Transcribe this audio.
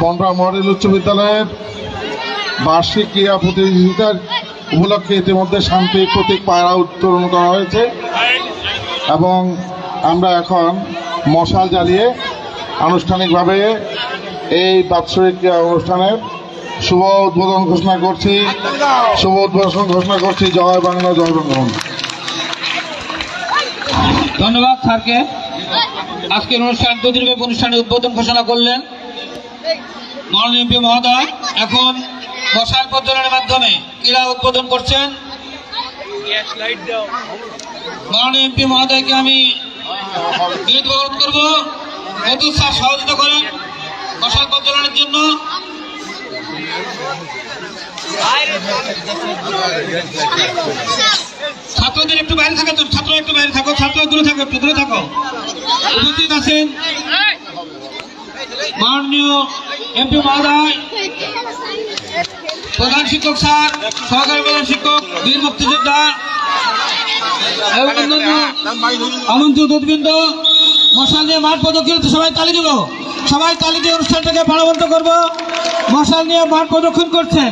বনরা model উচ্চ বিদ্যালয়ের বার্ষিক ক্রীড়া প্রতিযোগিতার উপলক্ষে ইতিমধ্যে শান্তি প্রতীক পায়রা উত্তোলন করা হয়েছে। এবং আমরা এখন মশাল জ্বালিয়ে আনুষ্ঠানিকভাবে এই বাৎসরিক ক্রীড়া অনুষ্ঠানের শুভ উদ্বোধন ঘোষণা করছি। শুভ উদ্বোধন ঘোষণা করছি। জয় বাংলা জয় বঙ্গবন্ধু। ধন্যবাদ স্যারকে। আজকের অনুষ্ঠান দুদিনব্যাপী অনুষ্ঠানের উদ্বোধন ঘোষণা করলেন মাননীয় এমপি মহোদয়। এখন মশাল প্রজ্বলনের মাধ্যমে ক্রীড়া উদ্বোধন করছেন। মাননীয় এমপি মহোদয়কে আমি বিরোধ অনুরোধ করব স্যার সহযোগিতা করেন মশাল প্রজ্বলনের জন্য। ছাত্রদের একটু বাইরে থাকো ছাত্র একটু বাইরে থাকো ছাত্র দূরে থাকো, একটু দূরে থাকো। উপস্থিত আছেন মাননীয় এমপি মহোদয়, প্রধান শিক্ষক স্যার, সহকারী প্রধান শিক্ষক, বীর মুক্তিযোদ্ধা আমন্ত্রিত অতিবৃন্দ মশাল নিয়ে মাঠ প্রদক্ষিণ, সবাই তালি দিব সবাই তালি দিয়ে অনুষ্ঠানটাকে প্রাণবন্ত করব। মশাল নিয়ে মাঠ প্রদক্ষিণ করছেন।